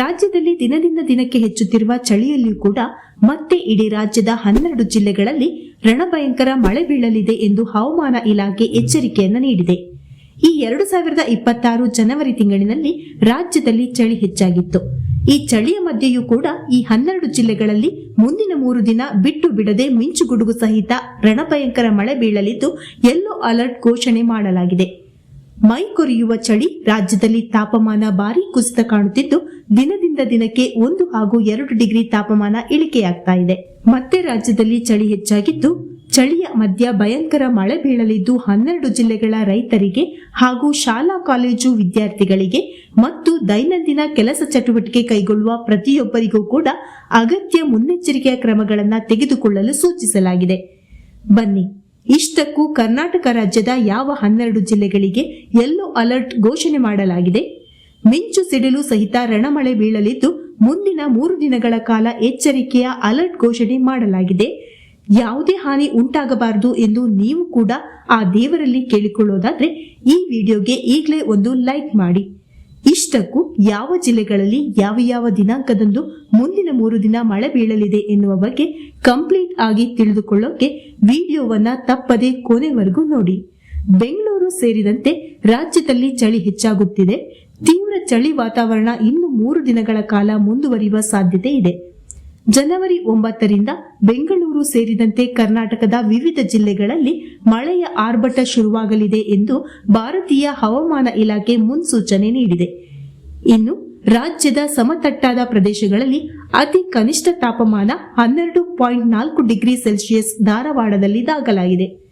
ರಾಜ್ಯದಲ್ಲಿ ದಿನದಿಂದ ದಿನಕ್ಕೆ ಹೆಚ್ಚುತ್ತಿರುವ ಚಳಿಯಲ್ಲಿಯೂ ಕೂಡ ಮತ್ತೆ ಇಡೀ ರಾಜ್ಯದ ಹನ್ನೆರಡು ಜಿಲ್ಲೆಗಳಲ್ಲಿ ರಣಭಯಂಕರ ಮಳೆ ಬೀಳಲಿದೆ ಎಂದು ಹವಾಮಾನ ಇಲಾಖೆ ಎಚ್ಚರಿಕೆಯನ್ನು ನೀಡಿದೆ. ಈ ಎರಡು ಸಾವಿರದ ಇಪ್ಪತ್ತಾರು ಜನವರಿ ತಿಂಗಳಿನಲ್ಲಿ ರಾಜ್ಯದಲ್ಲಿ ಚಳಿ ಹೆಚ್ಚಾಗಿತ್ತು. ಈ ಚಳಿಯ ಮಧ್ಯೆಯೂ ಕೂಡ ಈ ಹನ್ನೆರಡು ಜಿಲ್ಲೆಗಳಲ್ಲಿ ಮುಂದಿನ ಮೂರು ದಿನ ಬಿಟ್ಟು ಬಿಡದೆ ಮಿಂಚುಗುಡುಗು ಸಹಿತ ರಣಭಯಂಕರ ಮಳೆ ಬೀಳಲಿದ್ದು, ಯೆಲ್ಲೋ ಅಲರ್ಟ್ ಘೋಷಣೆ ಮಾಡಲಾಗಿದೆ. ಮೈ ಕೊರೆಯುವ ಚಳಿ ರಾಜ್ಯದಲ್ಲಿ ತಾಪಮಾನ ಭಾರಿ ಕುಸಿತ ಕಾಣುತ್ತಿದ್ದು, ದಿನದಿಂದ ದಿನಕ್ಕೆ ಒಂದು ಹಾಗೂ ಎರಡು ಡಿಗ್ರಿ ತಾಪಮಾನ ಇಳಿಕೆಯಾಗ್ತಾ ಇದೆ. ಮತ್ತೆ ರಾಜ್ಯದಲ್ಲಿ ಚಳಿ ಹೆಚ್ಚಾಗಿದ್ದು, ಚಳಿಯ ಮಧ್ಯ ಭಯಂಕರ ಮಳೆ ಬೀಳಲಿದ್ದು, ಹನ್ನೆರಡು ಜಿಲ್ಲೆಗಳ ರೈತರಿಗೆ ಹಾಗೂ ಶಾಲಾ ಕಾಲೇಜು ವಿದ್ಯಾರ್ಥಿಗಳಿಗೆ ಮತ್ತು ದೈನಂದಿನ ಕೆಲಸ ಚಟುವಟಿಕೆ ಕೈಗೊಳ್ಳುವ ಪ್ರತಿಯೊಬ್ಬರಿಗೂ ಕೂಡ ಅಗತ್ಯ ಮುನ್ನೆಚ್ಚರಿಕೆಯ ಕ್ರಮಗಳನ್ನು ತೆಗೆದುಕೊಳ್ಳಲು ಸೂಚಿಸಲಾಗಿದೆ. ಬನ್ನಿ. ಇಷ್ಟಕ್ಕೂ ಕರ್ನಾಟಕ ರಾಜ್ಯದ ಯಾವ ಹನ್ನೆರಡು ಜಿಲ್ಲೆಗಳಿಗೆ ಯೆಲ್ಲೋ ಅಲರ್ಟ್ ಘೋಷಣೆ ಮಾಡಲಾಗಿದೆ? ಮಿಂಚು ಸಿಡಿಲು ಸಹಿತ ರಣಮಳೆ ಬೀಳಲಿದ್ದು, ಮುಂದಿನ ಮೂರು ದಿನಗಳ ಕಾಲ ಎಚ್ಚರಿಕೆಯ ಅಲರ್ಟ್ ಘೋಷಣೆ ಮಾಡಲಾಗಿದೆ. ಯಾವುದೇ ಹಾನಿ ಉಂಟಾಗಬಾರದು ಎಂದು ನೀವು ಕೂಡ ಆ ದೇವರಲ್ಲಿ ಕೇಳಿಕೊಳ್ಳೋದಾದ್ರೆ ಈ ವಿಡಿಯೋಗೆ ಈಗಲೇ ಒಂದು ಲೈಕ್ ಮಾಡಿ. ಇಷ್ಟಕ್ಕೂ ಯಾವ ಜಿಲ್ಲೆಗಳಲ್ಲಿ ಯಾವ ಯಾವ ದಿನಾಂಕದಂದು ಮುಂದಿನ ಮೂರು ದಿನ ಮಳೆ ಬೀಳಲಿದೆ ಎನ್ನುವ ಬಗ್ಗೆ ಕಂಪ್ಲೀಟ್ ಆಗಿ ತಿಳಿದುಕೊಳ್ಳೋಕೆ ವಿಡಿಯೋವನ್ನ ತಪ್ಪದೆ ಕೊನೆವರೆಗೂ ನೋಡಿ. ಬೆಂಗಳೂರು ಸೇರಿದಂತೆ ರಾಜ್ಯದಲ್ಲಿ ಚಳಿ ಹೆಚ್ಚಾಗುತ್ತಿದೆ. ತೀವ್ರ ಚಳಿ ವಾತಾವರಣ ಇನ್ನು ಮೂರು ದಿನಗಳ ಕಾಲ ಮುಂದುವರಿಯುವ ಸಾಧ್ಯತೆ ಇದೆ. ಜನವರಿ ಒಂಬತ್ತರಿಂದ ಬೆಂಗಳೂರು ಸೇರಿದಂತೆ ಕರ್ನಾಟಕದ ವಿವಿಧ ಜಿಲ್ಲೆಗಳಲ್ಲಿ ಮಳೆಯ ಆರ್ಭಟ ಶುರುವಾಗಲಿದೆ ಎಂದು ಭಾರತೀಯ ಹವಾಮಾನ ಇಲಾಖೆ ಮುನ್ಸೂಚನೆ ನೀಡಿದೆ. ಇನ್ನು ರಾಜ್ಯದ ಸಮತಟ್ಟಾದ ಪ್ರದೇಶಗಳಲ್ಲಿ ಅತಿ ಕನಿಷ್ಠ ತಾಪಮಾನ ಹನ್ನೆರಡು ಪಾಯಿಂಟ್ ನಾಲ್ಕು ಡಿಗ್ರಿ ಸೆಲ್ಸಿಯಸ್ ಧಾರವಾಡದಲ್ಲಿ ದಾಖಲಾಗಿದೆ.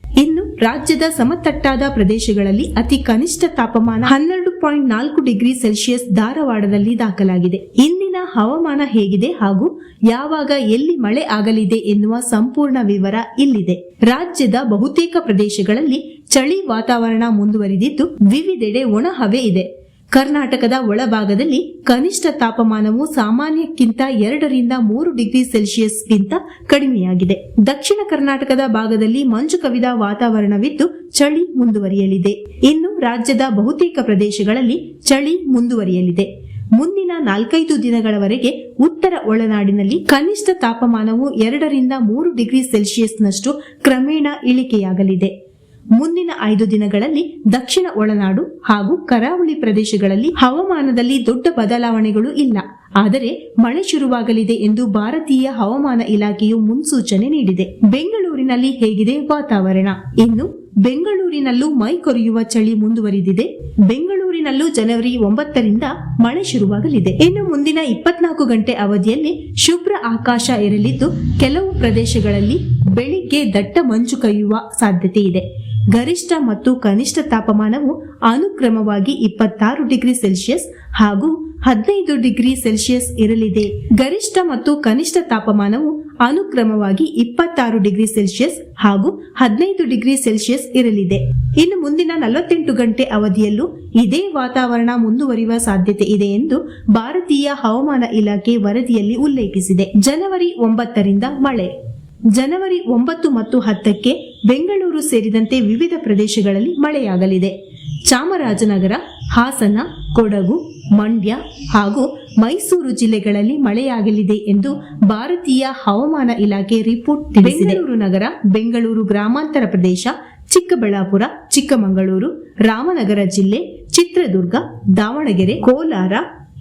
ರಾಜ್ಯದ ಸಮತಟ್ಟಾದ ಪ್ರದೇಶಗಳಲ್ಲಿ ಅತಿ ಕನಿಷ್ಠ ತಾಪಮಾನ ಹನ್ನೆರಡು ಪಾಯಿಂಟ್ ನಾಲ್ಕು ಡಿಗ್ರಿ ಸೆಲ್ಸಿಯಸ್ ಧಾರವಾಡದಲ್ಲಿ ದಾಖಲಾಗಿದೆ. ಇಂದಿನ ಹವಾಮಾನ ಹೇಗಿದೆ ಹಾಗೂ ಯಾವಾಗ ಎಲ್ಲಿ ಮಳೆ ಆಗಲಿದೆ ಎನ್ನುವ ಸಂಪೂರ್ಣ ವಿವರ ಇಲ್ಲಿದೆ. ರಾಜ್ಯದ ಬಹುತೇಕ ಪ್ರದೇಶಗಳಲ್ಲಿ ಚಳಿ ವಾತಾವರಣ ಮುಂದುವರಿದಿದ್ದು, ವಿವಿಧೆಡೆ ಒಣ ಹವೆ ಇದೆ. ಕರ್ನಾಟಕದ ಒಳಭಾಗದಲ್ಲಿ ಕನಿಷ್ಠ ತಾಪಮಾನವು ಸಾಮಾನ್ಯಕ್ಕಿಂತ ಎರಡರಿಂದ ಮೂರು ಡಿಗ್ರಿ ಸೆಲ್ಸಿಯಸ್ಗಿಂತ ಕಡಿಮೆಯಾಗಿದೆ. ದಕ್ಷಿಣ ಕರ್ನಾಟಕದ ಭಾಗದಲ್ಲಿ ಮಂಜು ಕವಿದ ವಾತಾವರಣವಿದ್ದು ಚಳಿ ಮುಂದುವರಿಯಲಿದೆ. ಇನ್ನು ರಾಜ್ಯದ ಬಹುತೇಕ ಪ್ರದೇಶಗಳಲ್ಲಿ ಚಳಿ ಮುಂದುವರಿಯಲಿದೆ. ಮುಂದಿನ ನಾಲ್ಕೈದು ದಿನಗಳವರೆಗೆ ಉತ್ತರ ಒಳನಾಡಿನಲ್ಲಿ ಕನಿಷ್ಠ ತಾಪಮಾನವು ಎರಡರಿಂದ ಮೂರು ಡಿಗ್ರಿ ಸೆಲ್ಸಿಯಸ್ನಷ್ಟು ಕ್ರಮೇಣ ಇಳಿಕೆಯಾಗಲಿದೆ. ಮುಂದಿನ ಐದು ದಿನಗಳಲ್ಲಿ ದಕ್ಷಿಣ ಒಳನಾಡು ಹಾಗೂ ಕರಾವಳಿ ಪ್ರದೇಶಗಳಲ್ಲಿ ಹವಾಮಾನದಲ್ಲಿ ದೊಡ್ಡ ಬದಲಾವಣೆಗಳು ಇಲ್ಲ. ಆದರೆ ಮಳೆ ಶುರುವಾಗಲಿದೆ ಎಂದು ಭಾರತೀಯ ಹವಾಮಾನ ಇಲಾಖೆಯು ಮುನ್ಸೂಚನೆ ನೀಡಿದೆ. ಬೆಂಗಳೂರಿನಲ್ಲಿ ಹೇಗಿದೆ ವಾತಾವರಣ? ಇನ್ನು ಬೆಂಗಳೂರಿನಲ್ಲೂ ಮೈ ಕೊರೆಯುವ ಚಳಿ ಮುಂದುವರಿದಿದೆ. ಬೆಂಗಳೂರಿನಲ್ಲೂ ಜನವರಿ ಒಂಬತ್ತರಿಂದ ಮಳೆ ಶುರುವಾಗಲಿದೆ. ಇನ್ನು ಮುಂದಿನ ಇಪ್ಪತ್ನಾಲ್ಕು ಗಂಟೆ ಅವಧಿಯಲ್ಲಿ ಶುಭ್ರ ಆಕಾಶ ಇರಲಿದ್ದು, ಕೆಲವು ಪ್ರದೇಶಗಳಲ್ಲಿ ಬೆಳಿಗ್ಗೆ ದಟ್ಟ ಮಂಜು ಕೈಯುವ ಸಾಧ್ಯತೆ ಇದೆ. ಗರಿಷ್ಠ ಮತ್ತು ಕನಿಷ್ಠ ತಾಪಮಾನವು ಅನುಕ್ರಮವಾಗಿ ಇಪ್ಪತ್ತಾರು ಡಿಗ್ರಿ ಸೆಲ್ಸಿಯಸ್ ಹಾಗೂ ಹದಿನೈದು ಡಿಗ್ರಿ ಸೆಲ್ಸಿಯಸ್ ಇರಲಿದೆ. ಗರಿಷ್ಠ ಮತ್ತು ಕನಿಷ್ಠ ತಾಪಮಾನವು ಅನುಕ್ರಮವಾಗಿ ಇಪ್ಪತ್ತಾರು ಡಿಗ್ರಿ ಸೆಲ್ಸಿಯಸ್ ಹಾಗೂ ಹದಿನೈದು ಡಿಗ್ರಿ ಸೆಲ್ಸಿಯಸ್ ಇರಲಿದೆ. ಇನ್ನು ಮುಂದಿನ ನಲವತ್ತೆಂಟು ಗಂಟೆ ಅವಧಿಯಲ್ಲೂ ಇದೇ ವಾತಾವರಣ ಮುಂದುವರಿಯುವ ಸಾಧ್ಯತೆ ಇದೆ ಎಂದು ಭಾರತೀಯ ಹವಾಮಾನ ಇಲಾಖೆ ವರದಿಯಲ್ಲಿ ಉಲ್ಲೇಖಿಸಿದೆ. ಜನವರಿ ಒಂಬತ್ತರಿಂದ ಮಳೆ. ಜನವರಿ ಒಂಬತ್ತು ಮತ್ತು ಹತ್ತಕ್ಕೆ ಬೆಂಗಳೂರು ಸೇರಿದಂತೆ ವಿವಿಧ ಪ್ರದೇಶಗಳಲ್ಲಿ ಮಳೆಯಾಗಲಿದೆ. ಚಾಮರಾಜನಗರ, ಹಾಸನ, ಕೊಡಗು, ಮಂಡ್ಯ ಹಾಗೂ ಮೈಸೂರು ಜಿಲ್ಲೆಗಳಲ್ಲಿ ಮಳೆಯಾಗಲಿದೆ ಎಂದು ಭಾರತೀಯ ಹವಾಮಾನ ಇಲಾಖೆ ರಿಪೋರ್ಟ್ ಬೆಂಗಳೂರು ನಗರ, ಬೆಂಗಳೂರು ಗ್ರಾಮಾಂತರ ಪ್ರದೇಶ, ಚಿಕ್ಕಬಳ್ಳಾಪುರ, ಚಿಕ್ಕಮಗಳೂರು, ರಾಮನಗರ ಜಿಲ್ಲೆ, ಚಿತ್ರದುರ್ಗ, ದಾವಣಗೆರೆ, ಕೋಲಾರ,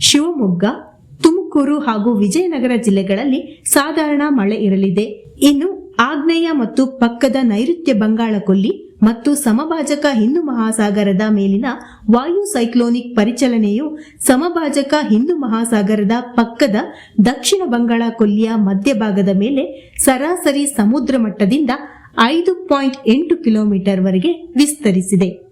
ಶಿವಮೊಗ್ಗ, ತುಮಕೂರು ಹಾಗೂ ವಿಜಯನಗರ ಜಿಲ್ಲೆಗಳಲ್ಲಿ ಸಾಧಾರಣ ಮಳೆ ಇರಲಿದೆ. ಇನ್ನು ಆಗ್ನೇಯ ಮತ್ತು ಪಕ್ಕದ ನೈಋತ್ಯ ಬಂಗಾಳ ಕೊಲ್ಲಿ ಮತ್ತು ಸಮಭಾಜಕ ಹಿಂದೂ ಮಹಾಸಾಗರದ ಮೇಲಿನ ವಾಯು ಸೈಕ್ಲೋನಿಕ್ ಪರಿಚಲನೆಯು ಸಮಭಾಜಕ ಹಿಂದೂ ಮಹಾಸಾಗರದ ಪಕ್ಕದ ದಕ್ಷಿಣ ಬಂಗಾಳ ಕೊಲ್ಲಿಯ ಮಧ್ಯಭಾಗದ ಮೇಲೆ ಸರಾಸರಿ ಸಮುದ್ರ ಮಟ್ಟದಿಂದ ಐದು ಪಾಯಿಂಟ್ ಎಂಟು ಕಿಲೋಮೀಟರ್ ವರೆಗೆ ವಿಸ್ತರಿಸಿದೆ.